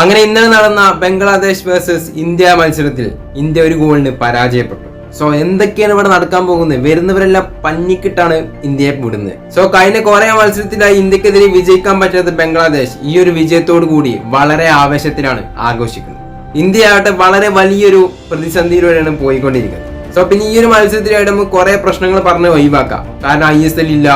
അങ്ങനെ ഇന്നലെ നടന്ന ബംഗ്ലാദേശ് വേഴ്സസ് ഇന്ത്യ മത്സരത്തിൽ ഇന്ത്യ ഒരു ഗോളിന് പരാജയപ്പെട്ടു. സോ എന്തൊക്കെയാണ് ഇവിടെ നടക്കാൻ പോകുന്നത്? വരുന്നവരെല്ലാം പഞ്ഞിക്കിട്ടാണ് ഇന്ത്യയെ വിടുന്നത്. സോ കഴിഞ്ഞ കുറെ മത്സരത്തിലായി ഇന്ത്യക്കെതിരെ വിജയിക്കാൻ പറ്റാത്ത ബംഗ്ലാദേശ് ഈ ഒരു വിജയത്തോടു കൂടി വളരെ ആവേശത്തിലാണ് ആഘോഷിക്കുന്നത്. ഇന്ത്യ ആകട്ടെ വളരെ വലിയൊരു പ്രതിസന്ധിയിലൂടെയാണ് പോയിക്കൊണ്ടിരിക്കുന്നത്. സോ പിന്നെ ഈ ഒരു മത്സരത്തിലായിട്ട് നമുക്ക് കുറെ പ്രശ്നങ്ങൾ പറഞ്ഞ് ഒഴിവാക്കാം. കാരണം ഐ എസ് എൽ ഇല്ല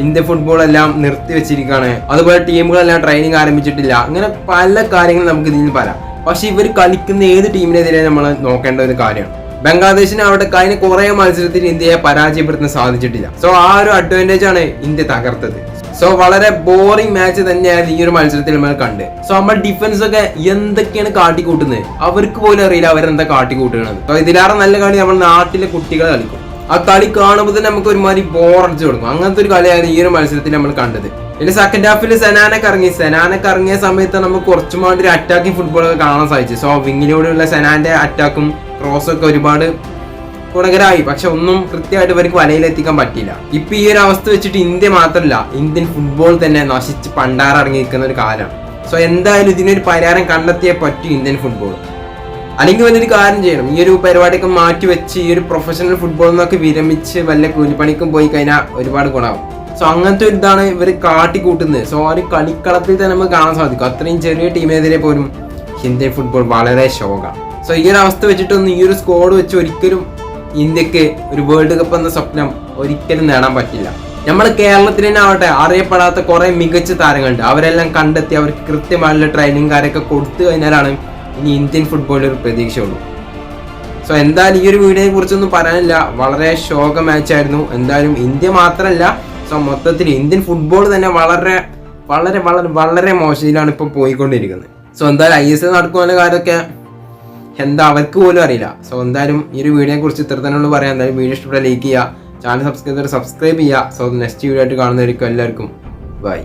ഇന്ത്യ ഫുട്ബോൾ എല്ലാം നിർത്തി വെച്ചിരിക്കുകയാണ് അതുപോലെ ടീമുകളെല്ലാം ട്രെയിനിങ് ആരംഭിച്ചിട്ടില്ല. അങ്ങനെ പല കാര്യങ്ങളും നമുക്ക് ഇതിൽ പറയാം. പക്ഷെ ഇവർ കളിക്കുന്ന ഏത് ടീമിനെതിരെ നമ്മൾ നോക്കേണ്ട ഒരു കാര്യമാണ്. ബംഗ്ലാദേശിന് അവിടെ കഴിഞ്ഞ കുറെ മത്സരത്തിൽ ഇന്ത്യയെ പരാജയപ്പെടുത്താൻ സാധിച്ചിട്ടില്ല. സോ ആ ഒരു അഡ്വാന്റേജ് ആണ് ഇന്ത്യ തകർത്തത്. സോ വളരെ ബോറിംഗ് മാച്ച് തന്നെയാണ് ഈ ഒരു മത്സരത്തിൽ നമ്മൾ കണ്ട്. സോ നമ്മൾ ഡിഫൻസ് ഒക്കെ എന്തൊക്കെയാണ് കാട്ടിക്കൂട്ടുന്നത്? അവർക്ക് പോലും അറിയില്ല അവരെന്താ കാട്ടിക്കൂട്ടുന്നത്. സോ ഇതിലേറെ നല്ല കളി നമ്മൾ നാട്ടിലെ കുട്ടികൾ കളിക്കും. ആ കളി കാണുമ്പോൾ തന്നെ നമുക്ക് ഒരുമാതിരി ബോറടിച്ച് കൊടുക്കും. അങ്ങനത്തെ ഒരു കളിയാണ് ഈ ഒരു മത്സരത്തിൽ നമ്മൾ കണ്ടത്. പിന്നെ സെക്കൻഡ് ഹാഫിൽ സെനാനൊക്കെ ഇറങ്ങി. സെനാനൊക്കെ ഇറങ്ങിയ സമയത്ത് നമുക്ക് കുറച്ചും കൂടി ഒരു അറ്റാക്കിംഗ് ഫുട്ബോളൊക്കെ കാണാൻ സാധിച്ചു. സോ വിങ്ങിലൂടെയുള്ള സെനാന്റെ അറ്റാക്കും ക്രോസും ഒക്കെ ഒരുപാട് ഗുണകരമായി. പക്ഷെ ഒന്നും കൃത്യമായിട്ട് ഇവർക്ക് വലയിലെത്തിക്കാൻ പറ്റിയില്ല. ഇപ്പൊ ഈ ഒരു അവസ്ഥ വെച്ചിട്ട് ഇന്ത്യ മാത്രമല്ല ഇന്ത്യൻ ഫുട്ബോൾ തന്നെ നശിച്ച് പണ്ടാറിറങ്ങിയിരിക്കുന്ന ഒരു കാലമാണ്. സോ എന്തായാലും ഇതിനൊരു പരിഹാരം കണ്ടെത്തിയേ പറ്റൂ ഇന്ത്യൻ ഫുട്ബോൾ അല്ലെങ്കിൽ വലിയൊരു കാര്യം ചെയ്യണം. ഈ ഒരു പരിപാടിയൊക്കെ മാറ്റി വെച്ച് ഈ ഒരു പ്രൊഫഷണൽ ഫുട്ബോൾ നിന്നൊക്കെ വിരമിച്ച് വല്ല കൂലിപ്പണിക്കും പോയി കഴിഞ്ഞാൽ ഒരുപാട് ഗുണമാവും സോ അങ്ങനത്തെ ഒരു ഇതാണ് ഇവർ കാട്ടിക്കൂട്ടുന്നത്. സോ ഒരു കളിക്കളത്തിൽ തന്നെ നമുക്ക് കാണാൻ സാധിക്കും. അത്രയും ചെറിയ ടീമിനെതിരെ പോലും ഇന്ത്യൻ ഫുട്ബോൾ വളരെ ശോകമാണ് സോ ഈ ഒരു അവസ്ഥ വെച്ചിട്ടൊന്നും ഈ ഒരു സ്കോഡ് വെച്ച് ഒരിക്കലും ഇന്ത്യയ്ക്ക് ഒരു വേൾഡ് കപ്പ് എന്ന സ്വപ്നം ഒരിക്കലും നേടാൻ പറ്റില്ല. നമ്മൾ കേരളത്തിൽ തന്നെ ആവട്ടെ അറിയപ്പെടാത്ത കുറെ മികച്ച താരങ്ങളുണ്ട്. അവരെല്ലാം കണ്ടെത്തി അവർക്ക് കൃത്യമായുള്ള ട്രെയിനിങ് കാര്യമൊക്കെ കൊടുത്തു കഴിഞ്ഞാലാണ് ഇനി ഇന്ത്യൻ ഫുട്ബോളിൽ ഒരു പ്രതീക്ഷയുള്ളൂ. സോ എന്തായാലും ഈ ഒരു വീഡിയോയെ കുറിച്ചൊന്നും പറയാനില്ല. വളരെ ശോക മാച്ചായിരുന്നു എന്തായാലും ഇന്ത്യ മാത്രമല്ല സോ മൊത്തത്തിൽ ഇന്ത്യൻ ഫുട്ബോൾ തന്നെ വളരെ വളരെ വളരെ വളരെ മോശത്തിലാണ് ഇപ്പോൾ പോയിക്കൊണ്ടിരിക്കുന്നത്. സോ എന്തായാലും ഐ എസ് എൽ നടക്കുന്ന കാര്യമൊക്കെ എന്താ അവർക്ക് പോലും അറിയില്ല. സോ എന്തായാലും ഈ ഒരു വീഡിയോയെ കുറിച്ച് ഇത്ര തന്നെ ഉള്ളൂ പറയാം എന്തായാലും വീഡിയോ ഇഷ്ടപ്പെട്ട ലൈക്ക് ചെയ്യുക. ചാനൽ സബ്സ്ക്രൈബ് സബ്സ്ക്രൈബ് ചെയ്യുക. സോ നെക്സ്റ്റ് വീഡിയോ ആയിട്ട് കാണുന്നതായിരിക്കും എല്ലാവർക്കും. ബൈ